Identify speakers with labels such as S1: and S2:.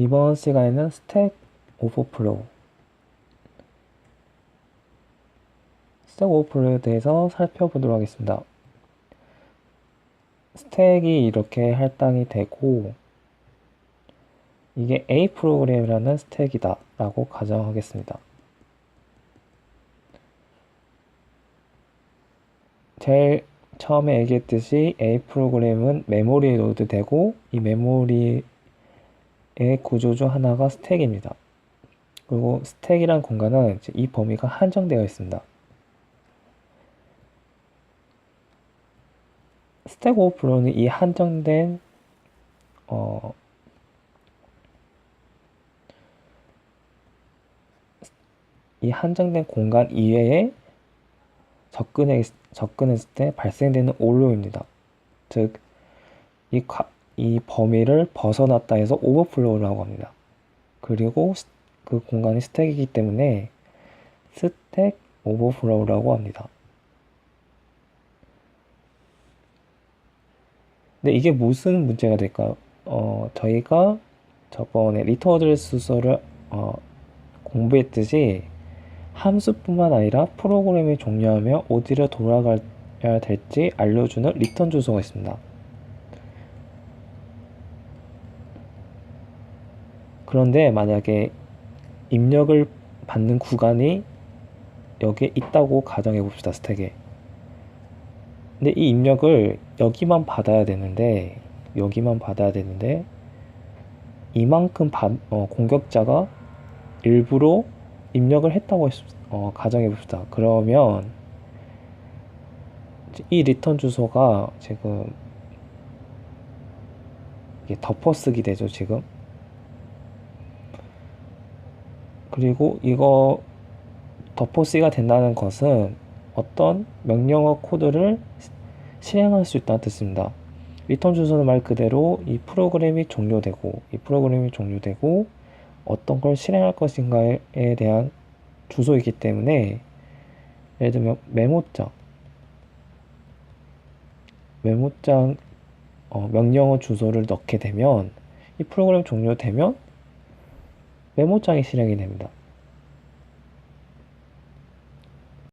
S1: 이번 시간에는 스택 오버플로우 스택 오버플로우에 대해서 살펴보도록 하겠습니다. 스택이 이렇게 할당이 되고 이게 A 프로그램이라는 스택이다 라고 가정하겠습니다. 제일 처음에 얘기했듯이 A 프로그램은 메모리에 로드되고 이 메모리의 구조 중 하나가 스택입니다. 그리고 스택이란 공간은 이 범위가 한정되어 있습니다. 스택 오버플로우는 이 한정된 어, 이 한정된 공간 이외에 접근해, 접근했을 때 발생되는 오류입니다. 즉, 이, 이 범위를 벗어났다 해서 오버플로우라고 합니다. 그리고 그 공간이 스택이기 때문에 스택 오버플로우라고 합니다. 근데 이게 무슨 문제가 될까요? 어, 저희가 저번에 리터 어드레스 수서를 어, 공부했듯이 함수뿐만 아니라 프로그램이 종료하며 어디로 돌아가야 될지 알려주는 리턴 주소가 있습니다. 그런데 만약에 입력을 받는 구간이 여기에 있다고 가정해 봅시다, 스택에. 근데 이 입력을 여기만 받아야 되는데, 여기만 받아야 되는데, 이만큼 받, 어, 공격자가 일부러 입력을 했다고 했, 어, 가정해 봅시다. 그러면 이 리턴 주소가 지금 이게 덮어쓰기 되죠, 지금. 그리고 이거 덮어쓰기가 된다는 것은 어떤 명령어 코드를 실행할 수 있다는 뜻입니다. 리턴 주소는 말 그대로 이 프로그램이 종료되고 이 프로그램이 종료되고 어떤 걸 실행할 것인가에 대한 주소이기 때문에 예를 들면 메모장 메모장 어, 명령어 주소를 넣게 되면 이 프로그램 종료되면 메모장이 실행이 됩니다.